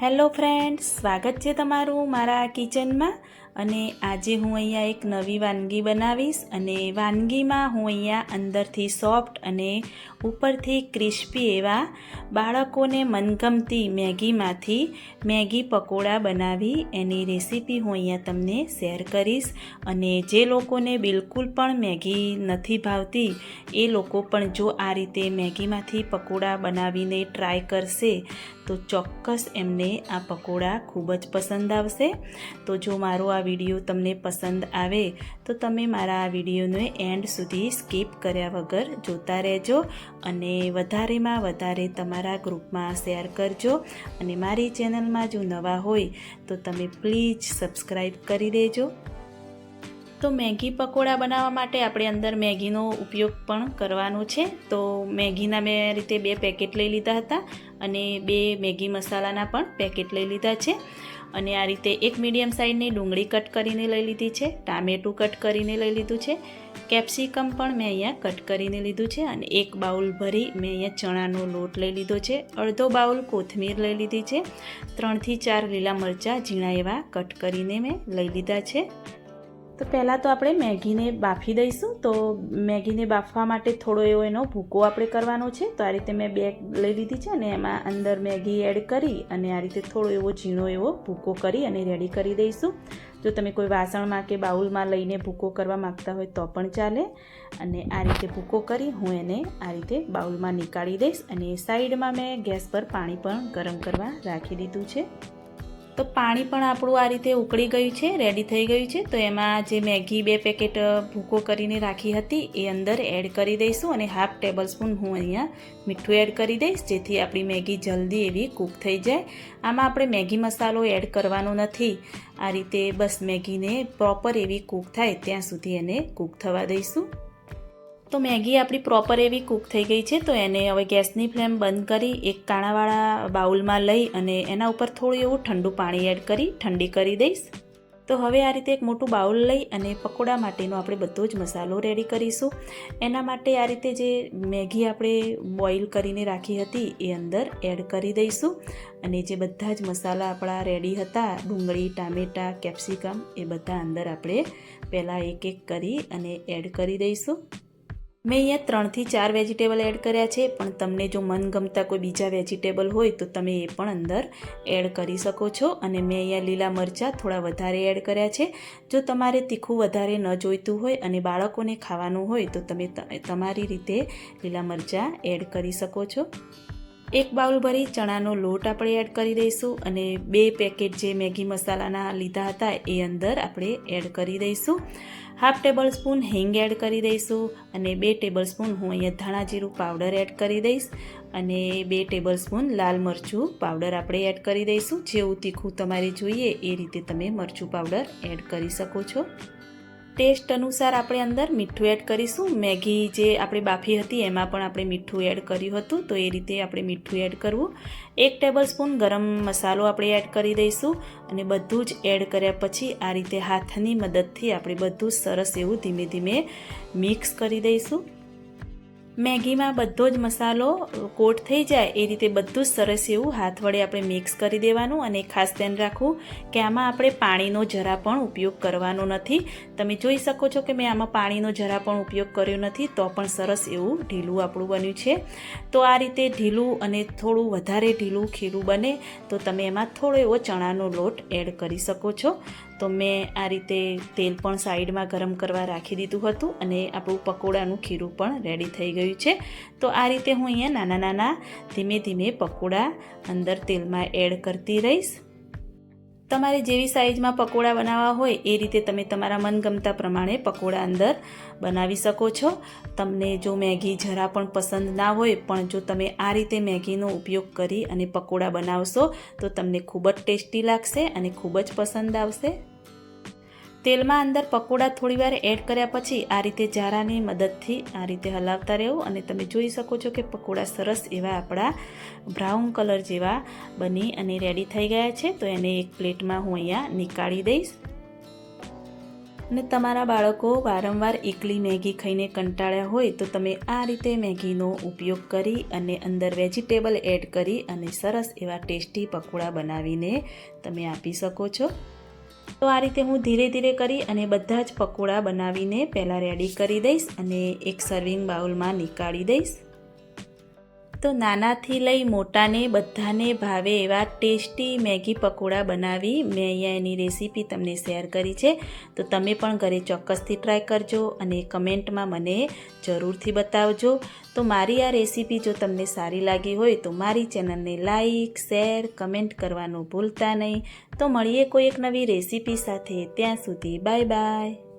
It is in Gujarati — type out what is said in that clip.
હેલો ફ્રેન્ડ્સ, સ્વાગત છે તમારું મારા કિચનમાં. અને આજે હું અહીંયા એક નવી વાનગી બનાવીશ અને વાનગીમાં હું અહીંયા અંદરથી સોફ્ટ અને ઉપરથી ક્રિસ્પી એવા બાળકોને મનગમતી મેગીમાંથી મેગી પકોડા બનાવી એની રેસીપી હું અહીંયા તમને શેર કરીશ. અને જે લોકોને બિલકુલ પણ મેગી નથી ભાવતી, એ લોકો પણ જો આ રીતે મેગીમાંથી પકોડા બનાવીને ટ્રાય કરશે તો ચોક્કસ એમને આ પકોડા ખૂબ જ પસંદ આવશે. તો જો મારો આ વીડિયો તમને પસંદ આવે, તો તમે મારા આ વિડીયોને એન્ડ સુધી સ્કીપ કર્યા વગર જોતા રહેજો અને વધારેમાં વધારે તમારા ગ્રુપમાં શેર કરજો. અને મારી ચેનલમાં જો નવા હોય, તો તમે પ્લીઝ સબસ્ક્રાઈબ કરી દેજો. તો મેગી પકોડા બનાવવા માટે આપણે અંદર મેગીનો ઉપયોગ પણ કરવાનો છે. તો મેગીના મેં રીતે બે પેકેટ લઈ લીધા હતા અને બે મેગી મસાલાના પણ પેકેટ લઈ લીધા છે. અને આ રીતે એક મીડિયમ સાઇઝની ડુંગળી કટ કરીને લઈ લીધી છે, ટામેટું કટ કરીને લઈ લીધું છે, કેપ્સિકમ પણ મેં અહીંયા કટ કરીને લીધું છે અને એક બાઉલ ભરી મેં અહીંયા ચણાનો લોટ લઈ લીધો છે, અડધો બાઉલ કોથમીર લઈ લીધી છે, ત્રણથી ચાર લીલા મરચાં ઝીણા એવા કટ કરીને મેં લઈ લીધા છે. તો પહેલાં તો આપણે મેગીને બાફી દઈશું. તો મેગીને બાફવા માટે થોડો એવો એનો ભૂકો આપણે કરવાનો છે. તો આ રીતે મેં બેગ લઈ લીધી છે અને એમાં અંદર મેગી એડ કરી અને આ રીતે થોડો એવો ઝીણો એવો ભૂકો કરી અને રેડી કરી દઈશું. જો તમે કોઈ વાસણમાં કે બાઉલમાં લઈને ભૂકો કરવા માગતા હોય તો પણ ચાલે. અને આ રીતે ભૂકો કરી હું એને આ રીતે બાઉલમાં નીકાળી દઈશ. અને સાઈડમાં મેં ગેસ પર પાણી પણ ગરમ કરવા રાખી દીધું છે. તો પાણી પણ આપણું આ રીતે ઉકળી ગયું છે રેડી થઈ ગયું છે. તો એમાં જે મેગી બે પેકેટ ભૂકો કરીને રાખી હતી, એ અંદર એડ કરી દઈશું અને હાફ ટેબલ સ્પૂન હું અહીંયા મીઠું એડ કરી દઈશ, જેથી આપણી મેગી જલ્દી એવી કૂક થઈ જાય. આમાં આપણે મેગી મસાલો એડ કરવાનો નથી. આ રીતે બસ મેગીને પ્રોપર એવી કૂક થાય, ત્યાં સુધી એને કૂક થવા દઈશું. તો મેગી આપણી પ્રોપર એવી કૂક થઈ ગઈ છે, તો એને હવે ગેસની ફ્લેમ બંધ કરી એક કાણાવાળા બાઉલમાં લઈ અને એના ઉપર થોડું એવું ઠંડુ પાણી એડ કરી, ઠંડી કરી દઈશ. તો હવે આ રીતે એક મોટું બાઉલ લઈ અને પકોડા માટેનો આપણે બધો જ મસાલો રેડી કરીશું. એના માટે આ રીતે જે મેગી આપણે બોઇલ કરીને રાખી હતી, એ અંદર એડ કરી દઈશું. અને જે બધા જ મસાલા આપણા રેડી હતા, ડુંગળી, ટામેટાં, કેપ્સિકમ, એ બધા અંદર આપણે પહેલાં એક એક કરી અને એડ કરી દઈશું. મેં અહીંયા ત્રણથી ચાર વેજીટેબલ એડ કર્યા છે, પણ તમને જો મનગમતા કોઈ બીજા વેજીટેબલ હોય તો તમે એ પણ અંદર એડ કરી શકો છો. અને મેં અહીંયા લીલા મરચાં થોડા વધારે એડ કર્યા છે. જો તમારે તીખું વધારે ન જોઈતું હોય અને બાળકોને ખાવાનું હોય તો તમે તમારી રીતે લીલા મરચાં એડ કરી શકો છો. એક બાઉલ ભરી ચણાનો લોટ આપણે એડ કરી દઈશું અને બે પેકેટ જે મેગી મસાલાના લીધા હતા એ અંદર આપણે એડ કરી દઈશું. હાફ ટેબલ સ્પૂન હિંગ એડ કરી દઈશું અને બે ટેબલ સ્પૂન હું અહીંયા ધાણા જીરું પાવડર એડ કરી દઈશ અને બે ટેબલ સ્પૂન લાલ મરચું પાવડર આપણે એડ કરી દઈશું. જેવું તીખું તમારે જોઈએ એ રીતે તમે મરચું પાવડર એડ કરી શકો છો. ટેસ્ટ અનુસાર આપણે અંદર મીઠું એડ કરીશું. મેગી જે આપણે બાફી હતી એમાં પણ આપણે મીઠું એડ કર્યું હતું, તો એ રીતે આપણે મીઠું એડ કરવું. એક ટેબલ સ્પૂન ગરમ મસાલો આપણે એડ કરી દઈશું અને બધું જ એડ કર્યા પછી આ રીતે હાથની મદદથી આપણે બધું સરસ એવું ધીમે ધીમે મિક્સ કરી દઈશું. મેગીમાં બધો જ મસાલો કોટ થઈ જાય એ રીતે બધું જ સરસ એવું હાથ વડે આપણે મિક્સ કરી દેવાનું અને ખાસ ધ્યાન રાખવું કે આમાં આપણે પાણીનો જરા પણ ઉપયોગ કરવાનો નથી. તમે જોઈ શકો છો કે મેં આમાં પાણીનો જરા પણ ઉપયોગ કર્યો નથી, તો પણ સરસ એવું ઢીલું આપણું બન્યું છે. તો આ રીતે ઢીલું અને થોડું વધારે ઢીલું ખીરું બને, તો તમે એમાં થોડો એવો ચણાનો લોટ એડ કરી શકો છો. તો મેં આ રીતે તેલ પણ સાઈડમાં ગરમ કરવા રાખી દીધું હતું અને આપણું પકોડાનું ખીરું પણ રેડી થઈ ગયું છે. તો આ રીતે હું અહીંયા નાના નાના ધીમે ધીમે પકોડા અંદર તેલમાં એડ કરતી રહીશ. તમારે જેવી સાઇઝમાં પકોડા બનાવવા હોય એ રીતે તમે તમારા મનગમતા પ્રમાણે પકોડા અંદર બનાવી શકો છો. તમને જો મેગી જરા પણ પસંદ ના હોય, પણ જો તમે આ રીતે મેગીનો ઉપયોગ કરી અને પકોડા બનાવશો તો તમને ખૂબ જ ટેસ્ટી લાગશે અને ખૂબ જ પસંદ આવશે. તેલમાં અંદર પકોડા થોડીવાર એડ કર્યા પછી આ રીતે જારાની મદદથી આ રીતે હલાવતા રહેવું અને તમે જોઈ શકો છો કે પકોડા સરસ એવા આપણા બ્રાઉન કલર જેવા બની અને રેડી થઈ ગયા છે. તો એને એક પ્લેટમાં હું અહીંયા નીકાળી દઈશ. અને તમારા બાળકો વારંવાર એકલી મેગી ખાઈને કંટાળ્યા હોય તો તમે આ રીતે મેગીનો ઉપયોગ કરી અને અંદર વેજીટેબલ એડ કરી અને સરસ એવા ટેસ્ટી પકોડા બનાવીને તમે આપી શકો છો. તો આ રીતે હું ધીરે ધીરે કરી અને બધા જ પકોડા બનાવીને પહેલાં રેડી કરી દઈશ અને એક સર્વિંગ બાઉલમાં નીકાળી દઈશ. તો નાનાથી લઈ મોટાને બધાને ભાવે એવા ટેસ્ટી મેગી પકોડા બનાવી મેં અહીંયા એની રેસીપી તમને શેર કરી છે. તો તમે પણ ઘરે ચોક્કસથી ટ્રાય કરજો અને કમેન્ટમાં મને જરૂરથી બતાવજો. તો મારી આ રેસીપી જો તમને સારી લાગી હોય તો મારી ચેનલને લાઈક, શેર, કમેન્ટ કરવાનું ભૂલતા નહીં. તો મળીએ કોઈ એક નવી રેસીપી સાથે. ત્યાં સુધી બાય બાય.